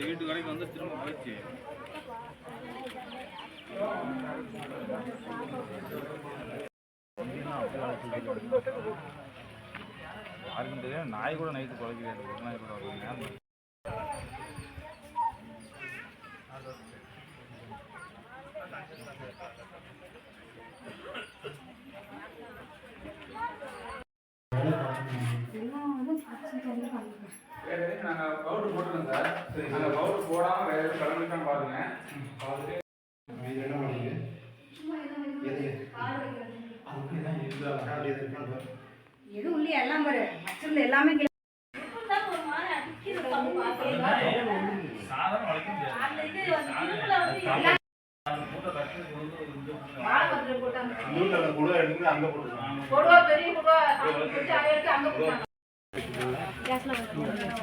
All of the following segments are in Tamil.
வீட்டு கடைக்கு வந்து திரும்ப போயிடுச்சு யாருக்கும் தெரியாது. நாய் கூட நைட்டு குலைக்கிறது ஒரு நாய் கூட வருவாங்க வேறு எதுவும் நாங்கள் பவுடர் போட்டுருக்கோம் சார். நாங்கள் பவுடர் போடாமல் வேறு எதுவும் கலந்துட்டான் பாருங்க. பார்த்துட்டு இது என்ன அப்படி. எதுவும் இல்லையா எல்லாம் பாரு. எல்லாமே அங்க போட்டுருக்காங்க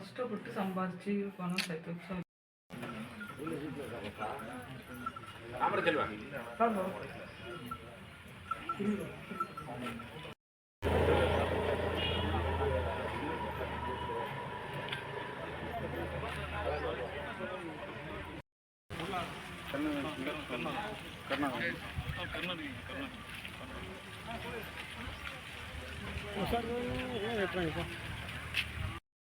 ಕಷ್ಟಪಟ್ಟು ಸಂಪಾದಿಸಿ ಪಣಸ್ ಆಯ್ತು ಸರ್ ಕರ್ನಾಟಕ ಕರ್ನಾಟಕ